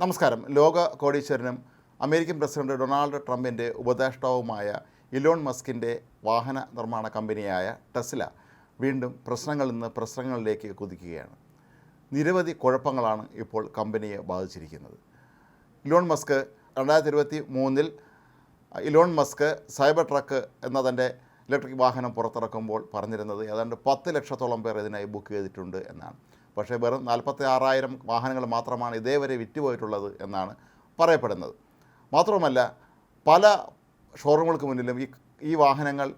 നമസ്കാരം. ലോക കോടീശ്വരനും American president Donald ട്രംപിന്റെ ഉപദേഷ്ടാവുമായ ഇലോൺ മസ്കിന്റെ വാഹന നിർമ്മാണ കമ്പനിയായ ടെസ്ല വീണ്ടും പ്രശ്നങ്ങളിൽ നിന്ന് പ്രശ്നങ്ങളിലേക്ക് കുതിക്കുകയാണ്. നിരവധി കുഴപ്പങ്ങളാണ് ഇപ്പോൾ കമ്പനിയെ ബാധിച്ചിരിക്കുന്നത്. ഇലോൺ മസ്ക് രണ്ടായിരത്തി ഇരുപത്തി മൂന്നിൽ ഇലോൺ മസ്ക് സൈബർ ട്രക്ക് എന്ന തന്റെ ഇലക്ട്രിക് വാഹനം പുറത്തിറക്കുമ്പോൾ പറഞ്ഞിരുന്നത് ഏതാണ്ട് പത്ത് ലക്ഷത്തോളം പേർ ഇതിനായി ബുക്ക് ചെയ്തിട്ടുണ്ട് എന്നാണ്. പക്ഷേ വെറും നാൽപ്പത്തി ആറായിരം വാഹനങ്ങൾ മാത്രമാണ് ഇതേവരെ വിറ്റുപോയിട്ടുള്ളത് എന്നാണ് പറയപ്പെടുന്നത്. മാത്രവുമല്ല പല ഷോറൂമുകൾക്ക് മുന്നിലും ഈ ഈ വാഹനങ്ങൾ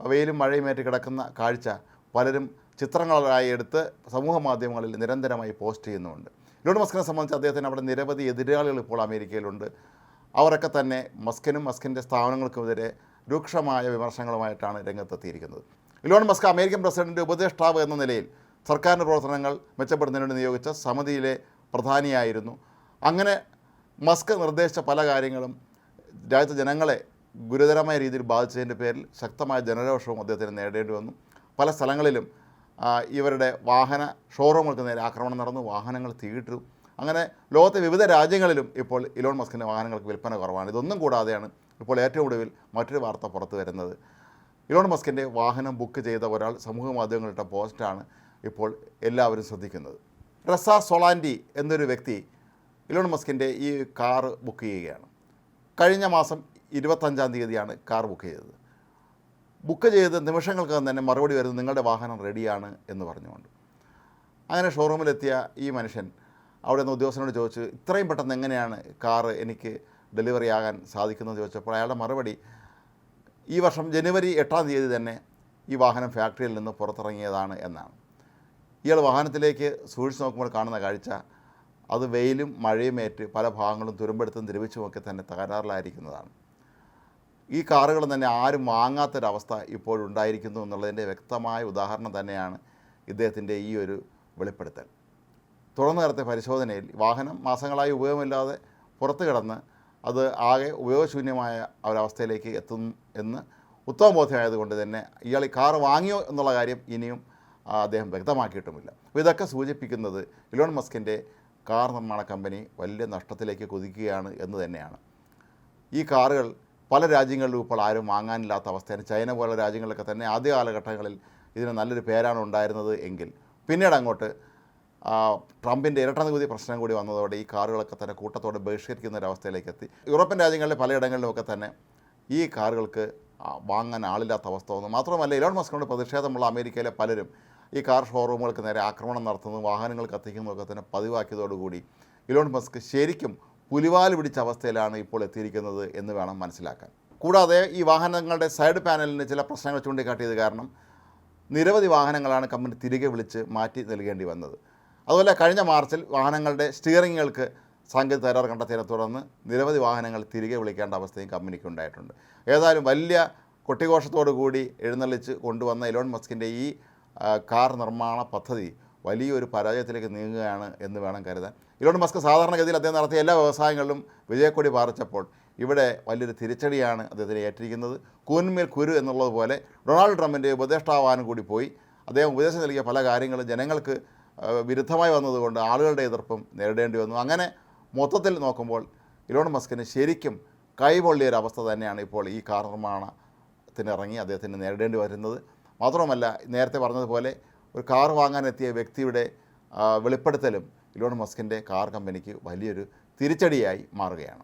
വെയിലും മഴയുമേറ്റ് കിടക്കുന്ന കാഴ്ച പലരും ചിത്രങ്ങളായി എടുത്ത് സമൂഹ മാധ്യമങ്ങളിൽ നിരന്തരമായി പോസ്റ്റ് ചെയ്യുന്നുമുണ്ട്. ഇലോൺ മസ്കിനെ സംബന്ധിച്ച് അദ്ദേഹത്തിന് അവിടെ നിരവധി എതിരാളികൾ ഇപ്പോൾ അമേരിക്കയിലുണ്ട്. അവരൊക്കെ തന്നെ മസ്കിനും മസ്കിന്റെ സ്ഥാപനങ്ങൾക്കുമെതിരെ രൂക്ഷമായ വിമർശനങ്ങളുമായിട്ടാണ് രംഗത്തെത്തിയിരിക്കുന്നത്. ഇലോൺ മസ്ക് അമേരിക്കൻ പ്രസിഡന്റിന്റെ ഉപദേഷ്ടാവ് എന്ന നിലയിൽ സർക്കാരിന്റെ പ്രവർത്തനങ്ങൾ മെച്ചപ്പെടുന്നതിന് വേണ്ടി നിയോഗിച്ച സമിതിയിലെ പ്രധാനിയായിരുന്നു. അങ്ങനെ മസ്ക് നിർദ്ദേശിച്ച പല കാര്യങ്ങളും രാജ്യത്തെ ജനങ്ങളെ ഗുരുതരമായ രീതിയിൽ ബാധിച്ചതിന്റെ പേരിൽ ശക്തമായ ജനരോഷവും അദ്ദേഹത്തിന് നേടേണ്ടി വന്നു. പല സ്ഥലങ്ങളിലും ഇവരുടെ വാഹന ഷോറൂമുകൾക്ക് നേരെ ആക്രമണം നടന്നു വാഹനങ്ങൾ തീയിട്ടു. അങ്ങനെ ലോകത്തെ വിവിധ രാജ്യങ്ങളിലും ഇപ്പോൾ ഇലോൺ മസ്കിന്റെ വാഹനങ്ങൾക്ക് വിൽപ്പന കുറവാണ്. ഇതൊന്നും കൂടാതെയാണ് ഇപ്പോൾ ഏറ്റവും ഒടുവിൽ മറ്റൊരു വാർത്ത പുറത്തു വരുന്നത്. ഇലോൺ മസ്കിന്റെ വാഹനം ബുക്ക് ചെയ്ത ഒരാൾ സമൂഹ മാധ്യമങ്ങളിട്ട പോസ്റ്റാണ്. ഇപ്പോൾ എല്ലാവരും ശ്രദ്ധിക്കുന്നത്. റസ സൊളാൻഡി എന്നൊരു വ്യക്തി ഇലോൺ മസ്കിന്റെ ഈ കാർ ബുക്ക് ചെയ്യുകയാണ്. കഴിഞ്ഞ മാസം ഇരുപത്തഞ്ചാം തീയതിയാണ് കാർ ബുക്ക് ചെയ്തത്. ബുക്ക് ചെയ്ത് നിമിഷങ്ങൾക്കകം തന്നെ മറുപടി വരുന്നത് നിങ്ങളുടെ വാഹനം റെഡിയാണ് എന്ന് പറഞ്ഞുകൊണ്ട്. അങ്ങനെ ഷോറൂമിലെത്തിയ ഈ മനുഷ്യൻ അവിടെ നിന്ന് ഉദ്യോഗസ്ഥനോട് ചോദിച്ചു ഇത്രയും പെട്ടെന്ന് എങ്ങനെയാണ് കാർ എനിക്ക് ഡെലിവറി ആകാൻ സാധിക്കുന്നത്? ചോദിച്ചപ്പോൾ അയാളുടെ മറുപടി ഈ വർഷം ജനുവരി എട്ടാം തീയതി തന്നെ ഈ വാഹനം ഫാക്ടറിയിൽ നിന്ന് പുറത്തിറങ്ങിയതാണ് എന്നാണ്. ഇയാൾ വാഹനത്തിലേക്ക് സൂക്ഷിച്ച് നോക്കുമ്പോൾ കാണുന്ന കാഴ്ച അത് വെയിലും മഴയും ഏറ്റ് പല ഭാഗങ്ങളും തുരുമ്പെടുത്തും ദ്രവിച്ചുമൊക്കെ തന്നെ തകരാറിലായിരിക്കുന്നതാണ്. ഈ കാറുകൾ തന്നെ ആരും വാങ്ങാത്തൊരവസ്ഥ ഇപ്പോഴുണ്ടായിരിക്കുന്നു എന്നുള്ളതിന്റെ വ്യക്തമായ ഉദാഹരണം തന്നെയാണ് ഇദ്ദേഹത്തിന്റെ ഈ ഒരു വെളിപ്പെടുത്തൽ. തുടർന്ന് നടത്തിയ പരിശോധനയിൽ വാഹനം മാസങ്ങളായി ഉപയോഗമില്ലാതെ പുറത്തു കിടന്ന് അത് ആകെ ഉപയോഗശൂന്യമായ ഒരവസ്ഥയിലേക്ക് എത്തും എന്ന് ഉത്തമബോധ്യമായതുകൊണ്ട് തന്നെ ഇയാൾ ഈ കാർ വാങ്ങിയോ എന്നുള്ള കാര്യം ഇനിയും അദ്ദേഹം വ്യക്തമാക്കിയിട്ടുമില്ല. അപ്പോൾ ഇതൊക്കെ സൂചിപ്പിക്കുന്നത് ഇലോൺ മസ്കിന്റെ കാർ നിർമ്മാണ കമ്പനി വലിയ നഷ്ടത്തിലേക്ക് കുതിക്കുകയാണ് എന്ന് തന്നെയാണ്. ഈ കാറുകൾ പല രാജ്യങ്ങളിലും ഇപ്പോൾ ആരും വാങ്ങാനില്ലാത്ത അവസ്ഥയാണ്. ചൈന പോലുള്ള രാജ്യങ്ങളിലൊക്കെ തന്നെ ആദ്യ കാലഘട്ടങ്ങളിൽ ഇതിന് നല്ലൊരു പേരാണ് ഉണ്ടായിരുന്നത് എങ്കിൽ പിന്നീട് അങ്ങോട്ട് ട്രംപിന്റെ ഇരട്ട നികുതി പ്രശ്നം കൂടി വന്നതോടെ ഈ കാറുകളൊക്കെ തന്നെ കൂട്ടത്തോടെ ബഹിഷ്കരിക്കുന്ന ഒരവസ്ഥയിലേക്ക് എത്തി. യൂറോപ്യൻ രാജ്യങ്ങളിലെ പലയിടങ്ങളിലുമൊക്കെ തന്നെ ഈ കാറുകൾക്ക് വാങ്ങാൻ ആളില്ലാത്ത അവസ്ഥ വന്നു. മാത്രമല്ല ഇലോൺ മസ്കിനോട് പ്രതിഷേധമുള്ള അമേരിക്കയിലെ പലരും ഈ കാർ ഷോറൂമുകൾക്ക് നേരെ ആക്രമണം നടത്തുന്നതും വാഹനങ്ങൾ കത്തിക്കുന്നതൊക്കെ തന്നെ പതിവാക്കിയതോടുകൂടി ഇലോൺ മസ്ക് ശരിക്കും പുലിവാൽ പിടിച്ച അവസ്ഥയിലാണ് ഇപ്പോൾ എത്തിയിരിക്കുന്നത് എന്ന് വേണം മനസ്സിലാക്കാൻ. കൂടാതെ ഈ വാഹനങ്ങളുടെ സൈഡ് പാനലിന് ചില പ്രശ്നങ്ങൾ ചൂണ്ടിക്കാട്ടിയത് കാരണം നിരവധി വാഹനങ്ങളാണ് കമ്പനി തിരികെ വിളിച്ച് മാറ്റി നൽകേണ്ടി വന്നത്. അതുപോലെ കഴിഞ്ഞ മാർച്ചിൽ വാഹനങ്ങളുടെ സ്റ്റിയറിങ്ങുകൾക്ക് സാങ്കേതിക തകരാറ് കണ്ടെത്തിയതിനെ തുടർന്ന് നിരവധി വാഹനങ്ങൾ തിരികെ വിളിക്കേണ്ട അവസ്ഥയും കമ്പനിക്ക് ഉണ്ടായിട്ടുണ്ട്. ഏതായാലും വലിയ കൊട്ടിഘോഷത്തോടു കൂടി എഴുന്നള്ളിച്ച് കൊണ്ടുവന്ന ഇലോൺ മസ്കിന്റെ ഈ കാർ നിർമ്മാണ പദ്ധതി വലിയൊരു പരാജയത്തിലേക്ക് നീങ്ങുകയാണ് എന്ന് വേണം കരുതാൻ. ഇലോൺ മസ്ക് സാധാരണഗതിയിൽ അദ്ദേഹം നടത്തിയ എല്ലാ വ്യവസായങ്ങളിലും വിജയക്കൊടി പാറിച്ചപ്പോൾ ഇവിടെ വലിയൊരു തിരിച്ചടിയാണ് അദ്ദേഹത്തിന് ഏറ്റിരിക്കുന്നത് കൂന്മേൽ കുരു എന്നുള്ളതുപോലെ ഡൊണാൾഡ് ട്രംപിന്റെ ഉപദേഷ്ടാവാനും കൂടി പോയി. അദ്ദേഹം ഉപദേശം നൽകിയ പല കാര്യങ്ങളും ജനങ്ങൾക്ക് വിരുദ്ധമായി വന്നതുകൊണ്ട് ആളുകളുടെ എതിർപ്പും നേരിടേണ്ടി വന്നു. അങ്ങനെ മൊത്തത്തിൽ നോക്കുമ്പോൾ ഇലോൺ മസ്കിന് ശരിക്കും കൈപൊള്ളിയൊരവസ്ഥ തന്നെയാണ് ഇപ്പോൾ ഈ കാർ നിർമ്മാണത്തിനിറങ്ങി അദ്ദേഹത്തിന് നേരിടേണ്ടി വരുന്നത്. മാത്രമല്ല നേരത്തെ പറഞ്ഞതുപോലെ ഒരു കാർ വാങ്ങാനെത്തിയ വ്യക്തിയുടെ വെളിപ്പെടുത്തലും ഇലോൺ മസ്കിന്റെ കാർ കമ്പനിക്ക് വലിയൊരു തിരിച്ചടിയായി മാറുകയാണ്.